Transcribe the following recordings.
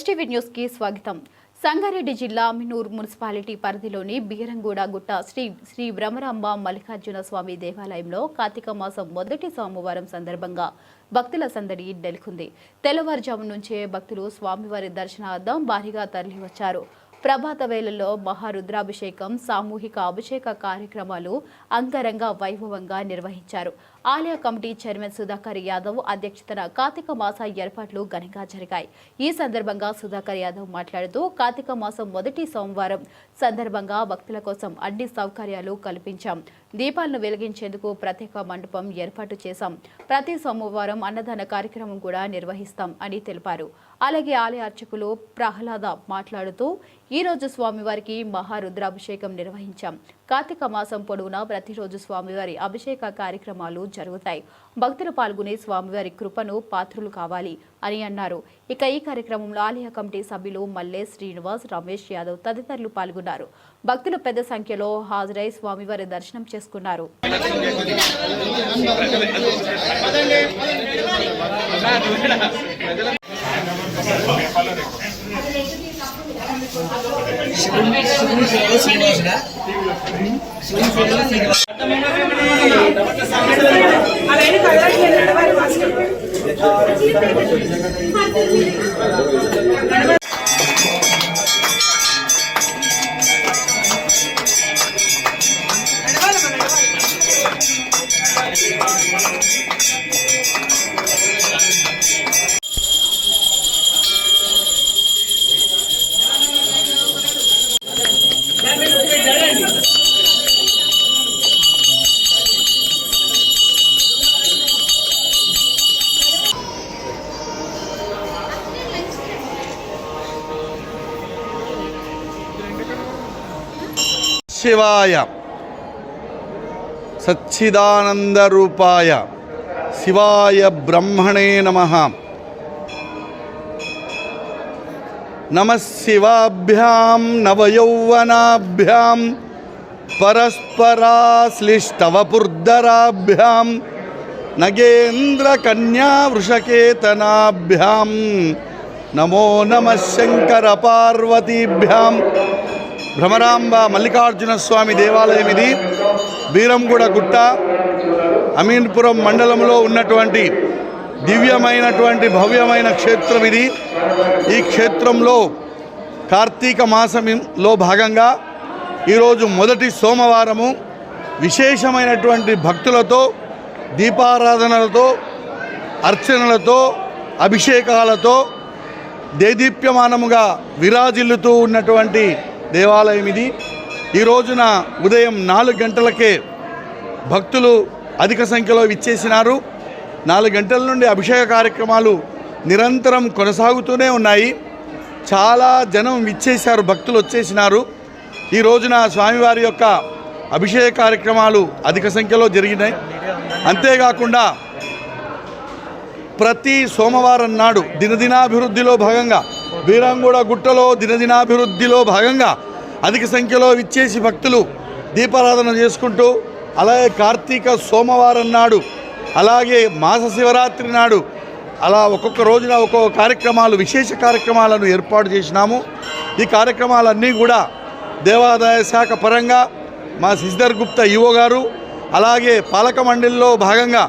STV న్యూస్కి స్వాగతం. సంగారెడ్డి జిల్లా మినూర్ మున్సిపాలిటీ పరిధిలోని బీరంగూడ గుట్ట శ్రీ శ్రీ భ్రమరాంబ మల్లికార్జున స్వామి దేవాలయంలో కార్తీక మాసం మొదటి సోమవారం సందర్భంగా భక్తుల సందడి నెలకొంది. తెల్లవారుజాము నుంచే భక్తులు స్వామివారి దర్శనార్థం భారీగా తరలివచ్చారు. ప్రభాత వేళల్లో మహారుద్రాభిషేకం సామూహిక అభిషేక కార్యక్రమాలు అంగరంగ వైభవంగా నిర్వహించారు. ఆలయ కమిటీ చైర్మన్ సుధాకర్ యాదవ్ అధ్యక్షతన కార్తీక మాస ఏర్పాట్లు ఘనంగా జరిగాయి. ఈ సందర్భంగా సుధాకర్ యాదవ్ మాట్లాడుతూ కార్తీక మాసం మొదటి సోమవారం సందర్భంగా భక్తుల కోసం అన్ని సౌకర్యాలు కల్పించాం. దీపాలను వెలిగించేందుకు ప్రత్యేక మండపం ఏర్పాటు చేశాం. ప్రతి సోమవారం అన్నదాన కార్యక్రమం కూడా నిర్వహిస్తాం అని తెలిపారు. అలాగే ఆలయ అర్చకులు ప్రహ్లాద మాట్లాడుతూ ఈ రోజు స్వామివారికి మహారుద్రాభిషేకం నిర్వహించాం. కార్తీక మాసం పొడవునా ప్రతిరోజు స్వామివారి అభిషేక కార్యక్రమాలు జరుగుతాయి. భక్తులు పాల్గొనే స్వామివారి కృపను పాత్రులు కావాలి. అని అన్నారు. ఇక ఈ కార్యక్రమంలో ఆలయ కమిటీ సభ్యులు మల్లె శ్రీనివాస్ రమేష్ యాదవ్ తదితరులు పాల్గొన్నారు. భక్తులు పెద్ద సంఖ్యలో హాజరై స్వామివారి దర్శనం చేసుకున్నారు. Thank you. శివాయ సచ్చిదానందరూపాయ శివాయ బ్రహ్మణే నమ. నమశివాభ్యాం నవయౌవనాభ్యాం పరస్పరాశ్లిష్టవపుర్ధరాభ్యాం నగేంద్రకన్యావృషకేతనాభ్యాం నమో నమ శంకర పార్వతీభ్యాం భ్రమరాంబ మల్లికార్జున స్వామి దేవాలయం ఇది. బీరంగూడ గుట్ట అమీన్పురం మండలంలో ఉన్నటువంటి దివ్యమైనటువంటి భవ్యమైన క్షేత్రం ఇది. ఈ క్షేత్రంలో కార్తీక మాసంలో భాగంగా ఈరోజు మొదటి సోమవారము. విశేషమైనటువంటి భక్తులతో దీపారాధనలతో అర్చనలతో అభిషేకాలతో దేదీప్యమానముగా విరాజిల్లుతూ ఉన్నటువంటి దేవాలయం ఇది. ఈ రోజున ఉదయం నాలుగు గంటలకే భక్తులు అధిక సంఖ్యలో విచ్చేసినారు. నాలుగు గంటల నుండి అభిషేక కార్యక్రమాలు నిరంతరం కొనసాగుతూనే ఉన్నాయి. చాలా జనం విచ్చేశారు భక్తులు వచ్చేసినారు. ఈ రోజున స్వామివారి యొక్క అభిషేక కార్యక్రమాలు అధిక సంఖ్యలో జరిగినాయి. అంతేకాకుండా ప్రతి సోమవారం నాడు దినదినాభివృద్ధిలో భాగంగా వీరంగూడ గుట్టలో దినదినాభివృద్ధిలో భాగంగా అధిక సంఖ్యలో విచ్చేసి భక్తులు దీపారాధన చేసుకుంటూ అలాగే కార్తీక సోమవారం నాడు అలాగే మాస శివరాత్రి నాడు అలా ఒక్కొక్క రోజున ఒక్కొక్క కార్యక్రమాలు విశేష కార్యక్రమాలను ఏర్పాటు చేసినాము. ఈ కార్యక్రమాలన్నీ కూడా దేవాదాయ శాఖ పరంగా మా సిస్టర్ గుప్తా ఈవో గారు అలాగే పాలక మండలిలో భాగంగా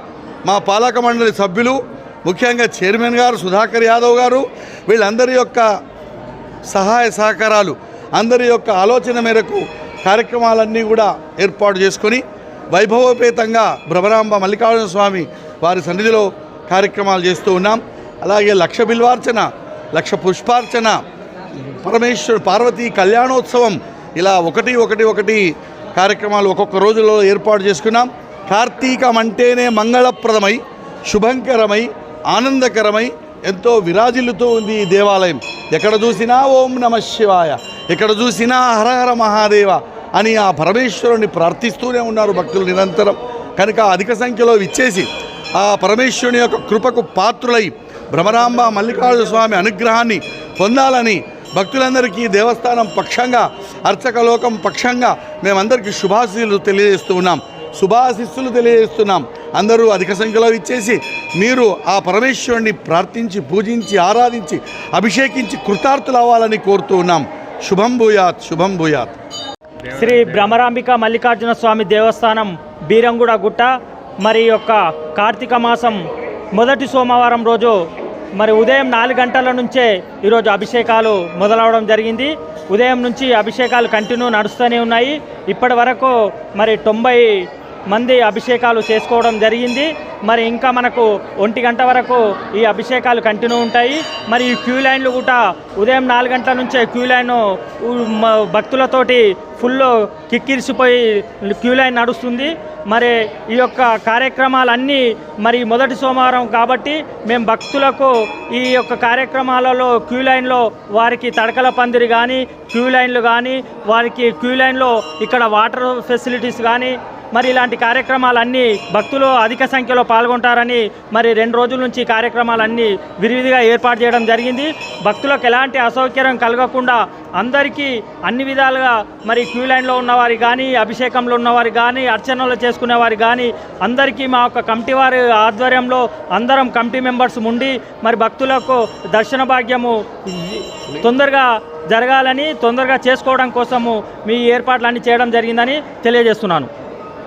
మా పాలక మండలి సభ్యులు ముఖ్యంగా చైర్మన్ గారు సుధాకర్ యాదవ్ గారు వీళ్ళందరి యొక్క సహాయ సహకారాలు అందరి యొక్క ఆలోచన మేరకు కార్యక్రమాలన్నీ కూడా ఏర్పాటు చేసుకొని వైభవోపేతంగా భ్రమరాంబ మల్లికార్జున స్వామి వారి సన్నిధిలో కార్యక్రమాలు చేస్తూ ఉన్నాం. అలాగే లక్ష బిల్వార్చన లక్ష పుష్పార్చన పరమేశ్వరు పార్వతీ కళ్యాణోత్సవం ఇలా ఒకటి ఒకటి ఒకటి కార్యక్రమాలు ఒక్కొక్క రోజులో ఏర్పాటు చేసుకున్నాం. కార్తీకం అంటేనే మంగళప్రదమై శుభంకరమై ఆనందకరమై ఎంతో విరాజిల్లుతూ ఉంది ఈ దేవాలయం. ఎక్కడ చూసినా ఓం నమ శివాయ ఎక్కడ చూసినా హరహర మహాదేవ అని ఆ పరమేశ్వరుని ప్రార్థిస్తూనే ఉన్నారు భక్తులు నిరంతరం. కనుక అధిక సంఖ్యలో విచ్చేసి ఆ పరమేశ్వరుని యొక్క కృపకు పాత్రులై భ్రమరాంబ మల్లికార్జున స్వామి అనుగ్రహాన్ని పొందాలని భక్తులందరికీ దేవస్థానం పక్షంగా అర్చకలోకం పక్షంగా మేమందరికీ శుభాశీలు తెలియజేస్తూ ఉన్నాం. శుభాశిస్సులు తెలియజేస్తున్నాం. అందరూ అధిక సంఖ్యలో ఇచ్చేసి మీరు ఆ పరమేశ్వరుని ప్రార్థించి పూజించి ఆరాధించి అభిషేకించి కృతార్థులు అవ్వాలని కోరుతూ ఉన్నాం. శుభం భూయాత్ శుభం భూయాత్. శ్రీ భ్రమరాంబిక మల్లికార్జున స్వామి దేవస్థానం బీరంగుడ గుట్ట మరి యొక్క కార్తీక మాసం మొదటి సోమవారం రోజు మరి ఉదయం నాలుగు గంటల నుంచే ఈరోజు అభిషేకాలు మొదలవడం జరిగింది. ఉదయం నుంచి అభిషేకాలు కంటిన్యూ నడుస్తూనే ఉన్నాయి. ఇప్పటి వరకు మరి తొంభై మంది అభిషేకాలు చేసుకోవడం జరిగింది. మరి ఇంకా మనకు ఒంటి గంట వరకు ఈ అభిషేకాలు కంటిన్యూ ఉంటాయి. మరి ఈ క్యూ లైన్లు కూడా ఉదయం నాలుగు గంటల నుంచే క్యూ లైన్ భక్తులతోటి ఫుల్ కిక్కిరిసిపోయి క్యూ లైన్ నడుస్తుంది. మరి ఈ యొక్క కార్యక్రమాలన్నీ మరి మొదటి సోమవారం కాబట్టి మేము భక్తులకు ఈ యొక్క కార్యక్రమాలలో క్యూ లైన్లో వారికి తడకల పందిరి కానీ క్యూ లైన్లు కానీ వారికి క్యూ లైన్లో ఇక్కడ వాటర్ ఫెసిలిటీస్ కానీ మరి ఇలాంటి కార్యక్రమాలన్నీ భక్తులు అధిక సంఖ్యలో పాల్గొంటారని మరి రెండు రోజుల నుంచి కార్యక్రమాలన్నీ విరివిధిగా ఏర్పాటు చేయడం జరిగింది. భక్తులకు ఎలాంటి అసౌకర్యం కలగకుండా అందరికీ అన్ని విధాలుగా మరి క్యూ లైన్లో ఉన్నవారి కానీ అభిషేకంలో ఉన్నవారు కానీ అర్చనలు చేసుకునేవారు కానీ అందరికీ మా యొక్క కమిటీ వారి ఆధ్వర్యంలో అందరం కమిటీ మెంబర్స్ ఉండి మరి భక్తులకు దర్శన భాగ్యము తొందరగా జరగాలని తొందరగా చేసుకోవడం కోసము మీ ఏర్పాట్లన్నీ చేయడం జరిగిందని తెలియజేస్తున్నాను.